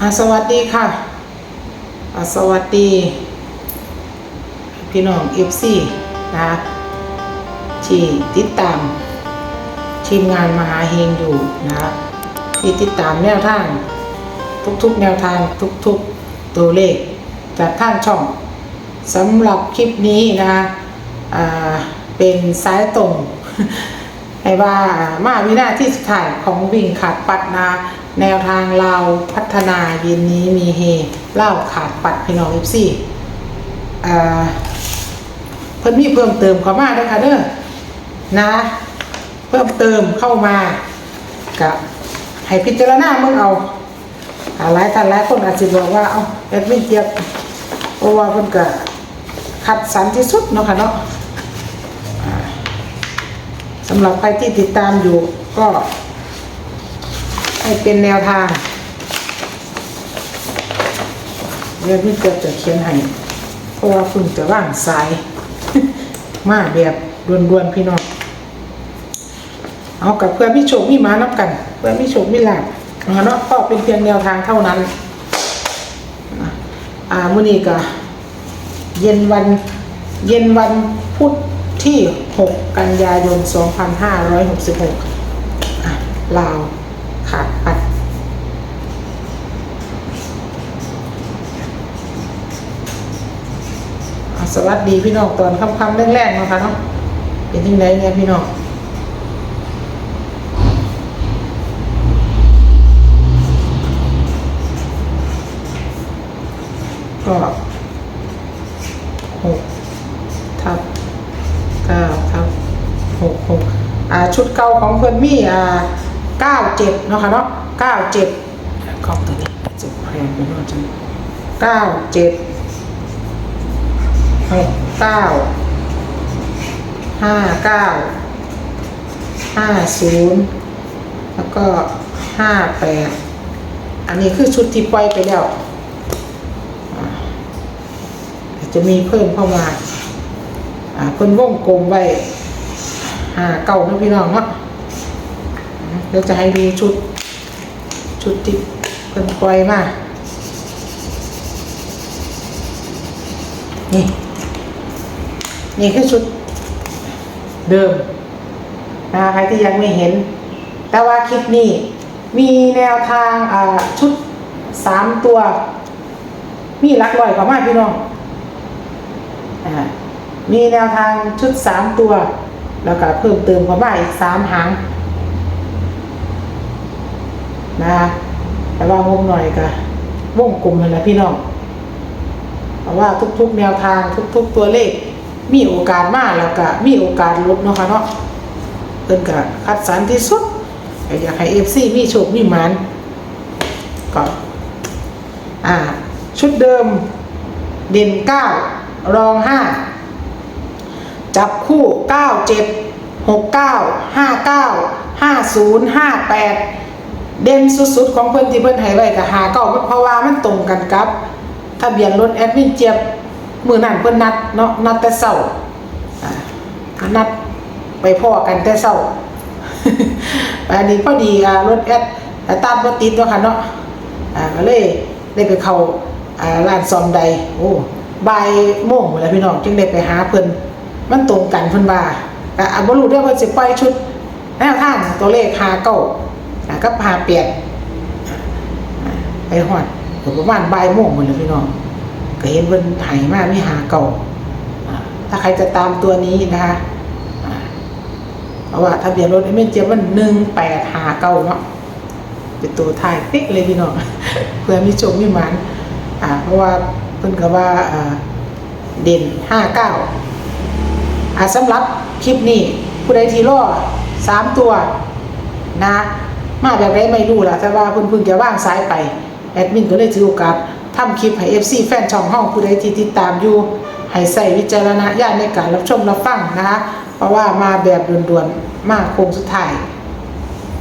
อ่าสวัสดีค่ะอ่าสวัสดี พี่น้องเอฟซีนะคะที่ติดตาม ทีมงานมหาเฮงอยู่นะคะที่ติดตามแนวทาง ทุกๆ แนวทางทุกๆตัวเลขจากท่านช่องสำหรับคลิปนี้นะคะอ่าเป็นสายตรงให้ว่ามาวินาที่สุดท้ายของวิ่งขาดปัดนา แนวทางเราพัฒนาเย็นนี้มีเฮเล่าขาดปัดพี่น้องเอฟซีอ่าเพิ่นมีเพิ่มเติมเข้ามาด้วยค่ะเด้อนะ เพิ่มเติมเข้ามากับให้พิจารณาเมื่อเอาอ่าหลายท่านหลายคนอาจจะบอกว่าเอาแอดมินเจียบเพราะว่าเพิ่นก็คัดสรรที่สุดเนาะค่ะเนาะสำหรับใครที่ติดตามอยู่ก็ ให้เป็นแนวทางเดี๋ยวพี่เกิดจะเขียนให้เพราะว่าคุณจะว่างสาย มาแบบด่วนๆพี่น้องเอากับเพื่อนพี่โชคมีมานับกัน เพื่อนพี่โชคมีลาบเนาะก็เป็นเพียงแนวทางเท่านั้นอ่ามื้อนี้ก็เย็นวันเย็นวันพุธที่ 6 กันยายน 2566อะลาว ขาดปัดสวัสดีพี่น้องตอนค่ำๆแรกๆนะคะเนาะเป็นยังไงเนี่ยพี่น้องก็หกทับเก้าทับหกหกอ่าชุดเก่าของเพื่อนมี่อ่า เก้าเจ็ดเนาะค่ะเนาะเก้าเจ็ดของตัวนี้จะแพงไปหน่อยจังเก้าเจ็ดหกเก้าห้าเก้าห้าศูนย์แล้วก็ห้าแปดอันนี้คือชุดที่ปล่อยไปแล้วอ่าอาจจะมีเพิ่มเข้ามาอ่าเพิ่นวงกลมไว้ห้าเก้านะพี่น้องเนาะ เดี๋ยวจะให้ดูชุด ชุดที่เพิ่นปล่อยมา นี่ นี่คือชุดเดิมนะใครที่ยังไม่เห็น แต่ว่าคลิปนี้มีแนวทางชุดสามตัว มีหลักร้อยเข้ามาพี่น้องอมีแนวทางชุดสามตัว แล้วก็เพิ่มเติมเข้ามาอีกสามหาง นะคะแต่ว่าวงหน่อยก็วงกลมเลยนะพี่น้องเพราะว่าทุกๆแนวทางทุก ๆ ตัวเลข มีโอกาสมากแล้วก็มีโอกาสลดเนาะค่ะเนาะเพิ่นก็คัดสรรที่สุดอยากให้ FC มีโชคมีหมานก็อ่า ชุดเดิม เด่น9รอง5จับคู่9 7 6 9 5 9 50 58เด่ เดนสุดๆของเพิ่นที่เพิ่นให้ไว้ก็หาเก้าเพราะว่ามันตรงกันกับทะเบียนรถแอดมินเจี๊ยบมือนั่นเพิ่นนัดเนาะนัดแต่เช้าอ่านัดไปพ่อกันแต่เช้าอันนี้พอดีอ่ารถแอดอ่าตามรถติดเนาะค่ะเนาะอ่าก็เลยได้ไปเข้าอ่าร้านซอมใดโอ้บ่ายโมงหมดแล้วพี่น้องจึงได้ไปหาเพิ่นมันตรงกันเพิ่นว่าอ่าบ่รู้เด้อว่าสิปล่อยชุดแนวทางตัวเลขหาเก้า กับหาเปียดไปหอดก็ประมาณบ่ายโมงหมดเลยพี่น้องก็เห็นเพิ่นไหายมามีหาเก่าถ้าใครจะตามตัวนี้นะคะเพราะว่าทะเบียนรถไอ้เม่นเจี๊ยบมันหนึ่งแปดหาเก้าเนาะเป็นตัวท้ายปิ๊กเลยพี่น้องเพื่อมีโชคมีหมันอ่า เพราะว่าเพิ่นก็ว่าอ่าเด่นห้าเก้าอ่าสำหรับคลิปนี้ผู้ใดที่รอสามตัวนะ มาแบบไรไม่รู้ล่ะแต่ว่าเพิ่นเพิ่งจะว่างสายไป แอดมินก็เลยถือโอกาสทำคลิปให้ FC แฟนช่องห้องผู้ใดที่ติดตามอยู่ให้ใส่วิจารณญาณในการรับชมรับฟังนะคะ เพราะว่ามาแบบด่วนๆ มาโค้งสุดท้าย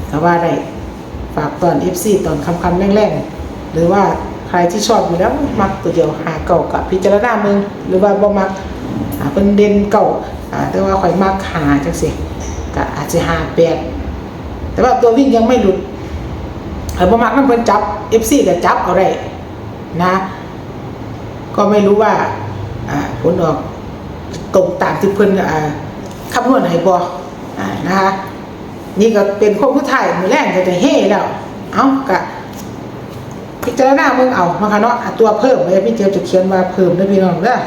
แต่ว่าได้ฝากตอน FC ตอนคำๆแรงๆ หรือว่าใครที่ชอบอยู่แล้วมักตัวเดียวหาเก่ากับพิจารณามึง หรือว่าบ่มักหาเป็นเด่นเก่าอ่าแต่ว่าข่อยมักหาจังสิก็อาจจะหาแปด แต่ว่าตัววิ่งยังไม่หลุดไอ้บ่มักน้ำเพิ่นจับ FC ก็จับเอาได้นะ ก็ไม่รู้ว่าผลออกตรงตามที่เพิ่นคำนวณให้บอนะคะนี่ก็เป็นโค้งผู้ถ่ายมือแรกก็จะเฮ่แล้ว เอ้ากะพิจารณาเมืองเอานะคะเนาะตัวเพิ่มไว้พี่เจียวจะเขียนว่าเพิ่มนะพี่น้องเด้อ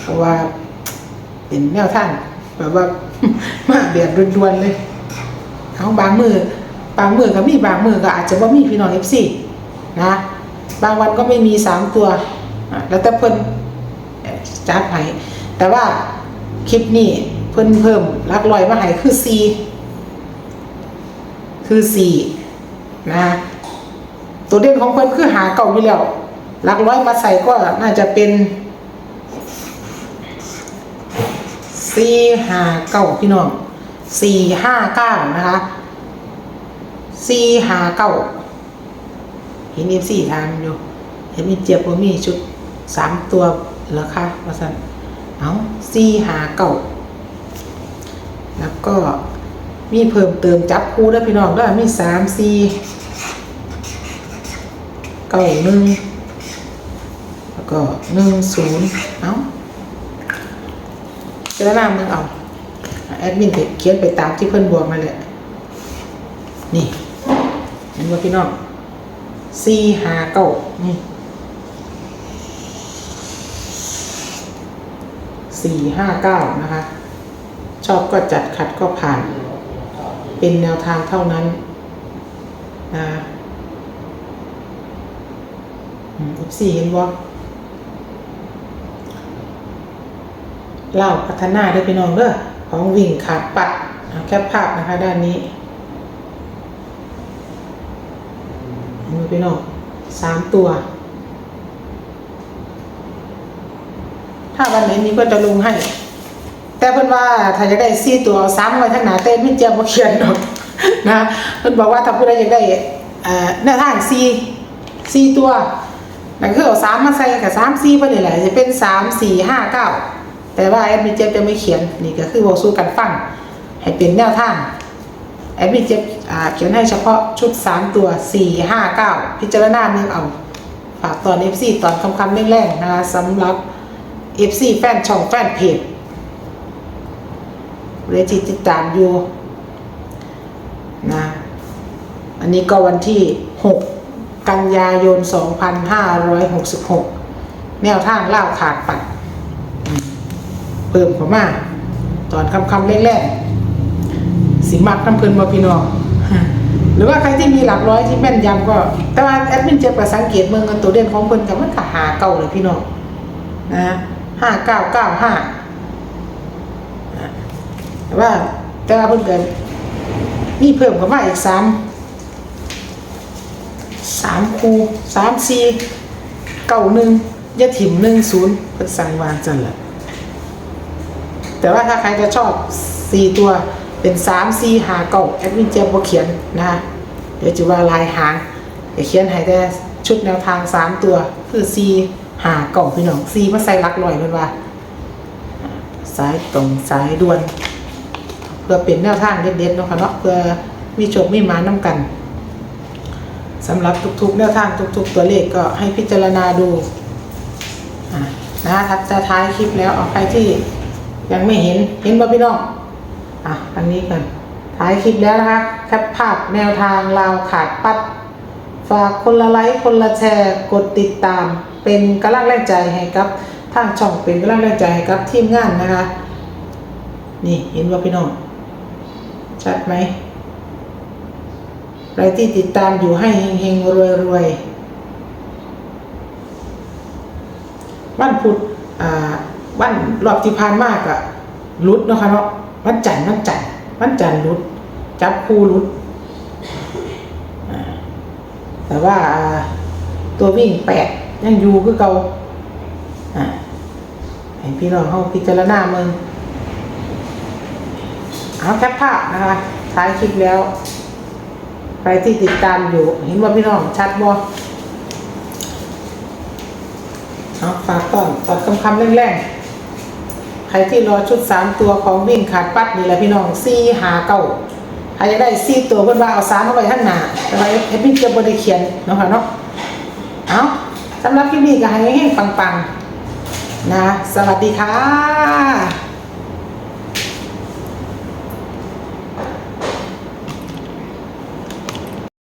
เพราะว่าเป็นแนวทางแบบว่า มาแบบด่วนๆเลยเอาบางมือบางมือก็มีบางมือก็อาจจะว่ามีพี่น้องเอฟซีนะบางวันก็ไม่มีสามตัวแล้วแต่เพิ่นจัดให้แต่ว่าคลิปนี้เพิ่นเพิ่มลักลอยมาให้คือสี่คือสี่นะตัวเด่นของเพิ่นคือหาเก่าอยู่แล้วลักร้อยมาใส่ก็น่าจะเป็น สี่ห้าเก้าพี่น้องสี่ห้าเก้านะคะสี่ห้าเก้าเห็นเอฟสี่ทานอยู่ เห็นมีเจี๊ยบว่ามีชุดสามตัวเหรอคะว่าสันเอาสี่ห้าเก้าแล้วก็มีเพิ่มเติมจับคู่ด้วยพี่น้องด้วยมีสามสี่เก้าหนึ่งแล้วก็หนึ่งศูนย์เอาเจอหน้ามึงเอาแอดมินเขียนไปตามที่เพื่อนบอกมาเลยนี่เห็นว่าพี่น้องสี่หาเก้านี่สี่ห้าเก้านะคะ ชอบก็จัดขัดก็ผ่าน เป็นแนวทางเท่านั้นนะสี่เห็นบ่ เล่าพัฒนาได้วยพี่น้องเด้อของวิ่งขาดปัดแคปภาพนะคะด้านนี้เห็นไหมพี่น้องสามตัว ถ้าวันไหนนี้ก็จะลงให้ แต่เพิ่อนว่าถ้าจะได้สี่ตัวเอาซ้ำไว้ทั้งหนาเต้นไม่เจียมมาเขียนหรอกนะเพิ่อนบอกว่าถ้าผู้ใดอยากได้เอ่อแนวทางสี่สี่ตัวนั่นคือเอาสามมาใส่กับสามสี่เพิ่นนี่แหละจะเป็นสามสี่ห้าเก้า แต่ว่าแอดมินเจ็บจะไม่เขียนนี่ก็คือบอกสู้กันฟังให้เป็นแนวทางแอดมินเจ็บอ่าเขียนให้เฉพาะชุด 3 ตัว 4 5 9 พิจารณาเมืองเอา ฝากตอน FC ตอนคำคำแรงๆนะคะสำหรับ FC แฟนช่องแฟนเพจเรจิติดตามอยู่นะอันนี้ก็วันที่ 6 กันยายน 2566 แนวทางเล่าขาดปัด พิ่มเข้ามาตอนคำคำๆแรกๆสิมักน้ำเพลินมาพี่น้องหรือว่าใครที่มีหลักร้อยที่แม่นยำก็ แต่ว่าแอดมินเจ็บกับสังเกตเมืองกันตัวเด่นของเพิ่นกับมันก็หาเก่าเลยพี่น้องนะห้าเก้าเก้าห้าแต่ว่าแต่ว่าเพิ่นเกินนี่เพิ่มเข้ามาอีกสามสามคูสามสี่เก้าหนึ่งยะถิ่มหนึ่งศูนย์เพิ่นสั่งวางจันละ แต่ว่าถ้าใครจะชอบ 4 ตัวเป็น 3 4หาเก่าแอดมินเจมบเขียนนะเดี๋ยวจะว่าลายหางเดี๋ยวเขียนให้แต่ชุดแนวทาง 3 ตัว คือ 4หาเก่าพี่น้อง4มาใส่หลักลอยเป็นว่าสายตรงสายด่วนเพื่อเป็นแนวทางเด็ดๆเนาะค่ะเนาะเพื่อมีโชคมีมาน้ำกันสำหรับทุกๆแนวทางทุกๆ ตัวเลขก็ให้พิจารณาดูะนะคะทักจะท้ายคลิปแล้วเอาใครที่ ยังไม่เห็นเห็นบ่พี่น้องอะอันนี้กันท้ายคลิปแล้วนะคะแคปภาพแนวทางลาวขาดปัด ฝากคนละไลค์คนละแชร์ กดติดตาม เป็นกำลังแรงใจให้กับทางช่องเป็นกำลังแรงใจให้กับทีมงานนะคะ นี่เห็นว่าพี่น้องชัดไหมใครที่ติดตามอยู่ให้เฮงๆรวยๆวันพุธอ่า วันรอบที่ผ่านมากอะรุดเนาะค่ะเนาะวันจันทร์วันจันทร์วันจันทร์รุด จับคู่รุด แต่ว่าตัววิ่งแปดยังอยู่คือเก่าอ่าให้พี่น้องเขาพิจารณาเมืองเอาแคปภาพนะคะท้ายคลิปแล้วใครที่ติดตามอยู่ เห็นว่าพี่น้องชัดบ่เอาฝากต้อนตอบคำคำแรงๆ รที่รอชุดสามตัวของวิ่งขาดปัดนี่แหละพี่น้องซี่หาเก้าอาจจะได้ซี่ตัวเพิ่นว่าเอาสามเข้าไปข้างหน้าแต่ว่าเอฟมินจะบ่ได้เขียนเนาะค่ะเนาะเอาสำหรับคลิปนี้ก็ให้เฮงปังๆนะ สวัสดีค่ะ